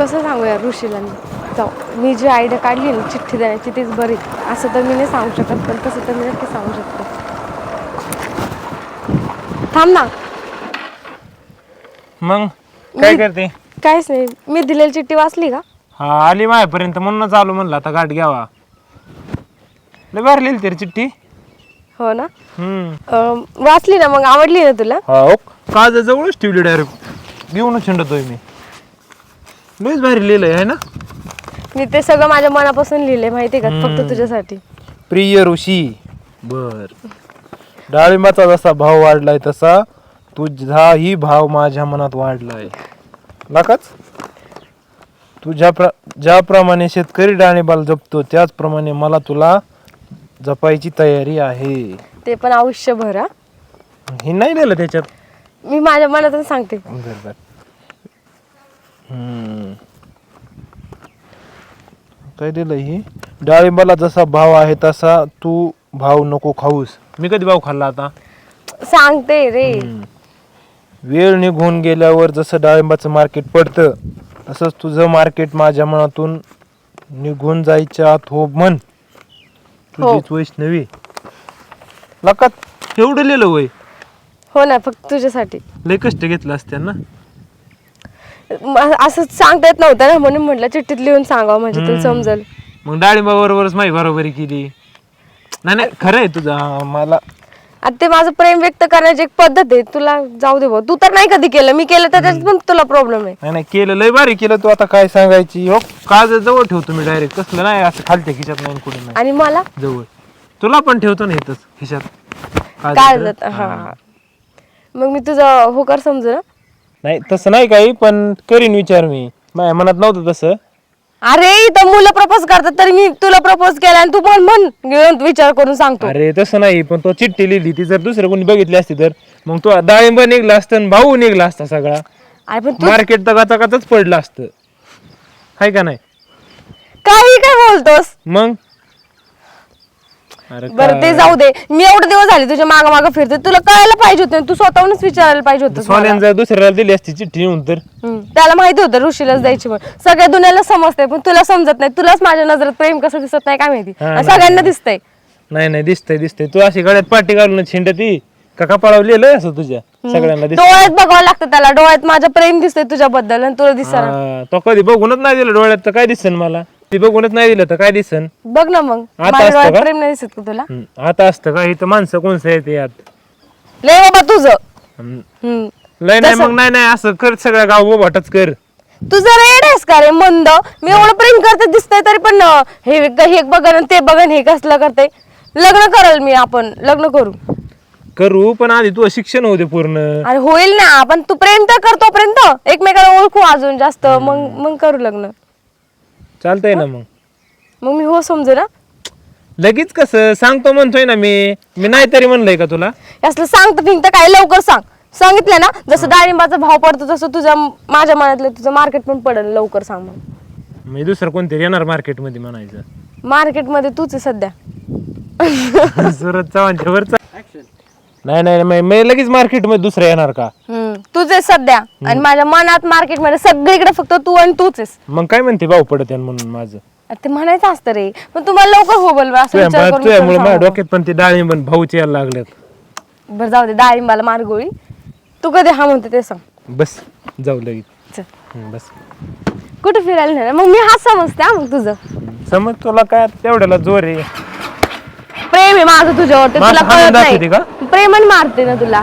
कसं सांगू यार ऋषीला मी? जाऊ. मी जी आयडिया काढली ना चिठ्ठी देण्याची तीच बरी. असं तर मी नाही सांगू शकत पण तसं तर मी नक्की सांगू शकते. थांब ना. मग? काय करते? काहीच नाही. मी दिलेली चिठ्ठी वाचली का? हा आली माझ्यापर्यंत म्हणूनच आलो म्हणलं आता गाठ घ्यावा. लय लिहिली तरी चिठ्ठी. हो ना? अं, वाचली ना मग? आवडली ना तुला? हा. काज जवळच ठेवली डायरेक्ट. घेऊनच हिंडतोय मी. लयच भारी लिहिलंय आहे ना? मी ते सगळं माझ्या मनापासून लिहिले माहिती का? फक्त तुझ्यासाठी. प्रिय ऋषी बर. डाळिंबाचा जसा भाव वाढलाय तसा तुझाही भाव माझ्या मनात वाढलाय. लाकाच तुझ्या प्र ज्याप्रमाणे शेतकरी डाळिंबाला जपतो त्याचप्रमाणे मला तुला जपायची तयारी आहे. ते पण आयुष्यभर हा. हे नाही दिलं त्याच्यात? मी माझ्या मनातून सांगते. बर बर. काय दिलं ही? डाळिंबाला जसा भाव आहे तसा तू भाव नको खाऊस. मी कधी भाव खाल्ला आता? सांगते रे. वेळ निघून गेल्यावर जसं डाळिंबाचं मार्केट पडतं तसंच तुझं मार्केट माझ्या मनातून निघून जायच्या आत हो म्हण. तुझीच वैष्णवी. लकात एवढं लिहिलं वय. हो ना फक्त तुझ्यासाठी. लय कष्ट घेतलं असत्या ना. म- असं सांगता येत नव्हतं ना म्हणून म्हटलं चिठ्ठीत लिहून सांगावं म्हणजे तुला समजल. मग डाळिंबा बरोबरच माही बरोबरी केली. नाही नाही खरं आहे तुझा. मला आता ते माझं प्रेम व्यक्त करण्याची एक पद्धत आहे. तुला जाऊ दे भाऊ. तू तर नाही कधी केलं. मी केलं तर त्याच्यात पण तुला प्रॉब्लेम आहे. नाही नाही केलं. लय भारी केलं तू. आता काय सांगायची? हो काज जवळ ठेवतो मी डायरेक्ट कसलं नाही असं खालच्या खिशात नाही कुठे नाही. आणि मला? जवळ. तुला पण ठेवतो ना इथंच खिशात. काय हा. मग मी तुझं होकार समजू ना? नाही तसं नाही काही पण करीन विचार मी. माझ्या मनात नव्हतं तसं. अरे इथं मुलं प्रपोज करतात तरी मी तुला प्रपोज केला आणि तू पण म्हण घेऊन विचार करून सांगतो. अरे तसं नाही पण तो चिठ्ठी लिहिली ती जर दुसरं कोणी बघितली असती तर मग तो डाळिंब निघला असतं आणि भाऊ निघला असता सगळा. अरे पण तू मार्केट गाचागाचच पडलं असतं. हाय का नाही? काही काय बोलतोस? मग? अरे बरं ते जाऊ दे. मी एवढे दिवस झाले तुझ्या माग माग फिरते. तुला कळायला पाहिजे होतं तू स्वतःहूनच विचारायला पाहिजे होतं सोन्यान जर दुसऱ्याला दिली असती चिठ्ठी येऊन तर. त्याला माहिती होतं ऋषीलाच द्यायची म्हणून. सगळ्या दुनियाला समजते पण तुला समजत नाही. तुलाच माझ्या नजरेत प्रेम कसं दिसत नाही काय माहिती? हा, आणि सगळ्यांना दिसतंय. नाही नाही दिसतंय दिसतंय. तू अशी गळ्यात पाठी घालून छिंडती का कपाळावर लिहिलंय असं तुझ्या? सगळ्यांना डोळ्यात बघावं लागतं त्याला. डोळ्यात माझं प्रेम दिसतंय तुझ्याबद्दल आणि तुला दिसणार तो कधी बघूनच नाही दिलं डोळ्यात. तर काय दिसन मला? ती बघूनच नाही दिलं तर काय दिसन? बघ ना मग. आता माझ्या असतं डोळ्यात का? प्रेम नाही दिसत का तुला? हम्म, आता असतं का? इथं माणसं कोणचं येते यात? लय बाबा तुझं. हम्म, हम्म. लय नाही मग नाही नाही असं कर सगळं गाव बोभाटच कर. तू जरा येडेस का रे मंद? मी एवढं प्रेम करते दिसतंय तरी पण अं, हे हे बघन आणि ते बघन हे कसलं करते लग्न करल मी आपण. लग्न करू. करू पण आधी तू शिक्षण होते पूर्ण. अरे होईल ना आपण तू प्रेम तर कर तोपर्यंत. एकमेकाला ओळखू अजून जास्त. मग मग करू लग्न. चालतंय ना मग? मग. मी हो समजू ना. लगेच कसं? सांगतो म्हणतोय ना मी. मी नाही तरी म्हणलंय का तुला? असलं सांगतं फिंगतं काय लवकर सांग. सांगितलं ना जसं डाळिंबाचा भाव पडतो तसं तुझ्या माझ्या मनातलं तुझं मार्केट पण पडेल लवकर सांग मग. मी दुसरं कोणतरी येणार मार्केटमध्ये म्हणायचं. मार्केटमध्ये तूच आहे सध्या. सुरत चव्हाणच्या वरचा. नाही नाही नाही, मी लगेच मार्केटमध्ये दुसरं येणार का? हम्म, आहे सध्या आणि माझ्या मनात मार्केटमध्ये सगळीकडे फक्त तू आणि तूच आहेस. मग काय म्हणते भाऊ पडत आहे म्हणून माझं? अरे ते म्हणायचं असतं रे. पण तुम्हाला लवकर हो बोल असं विचार करून तुझ्यामुळे विचार माझ्या सांगू. डोक्यात पण ते डाळिंबन भाऊचे यायला लागलेत. बरं जाऊ दे डाळिंबाला मारगोळी तू कधी हा म्हणते ते सांग. बस जाऊ लगेच. चल. हम्म, बस. कुठे फिरायला नेणार? मग मी हा समजते हा मग तुझं. समज तुला काय तेवढ्याला जोर आहे. प्रेम आहे माझं तुझ्यावर ते मग तुला हाणून कळत दाखवते नाही. का? प्रेमाने मारते ना तुला.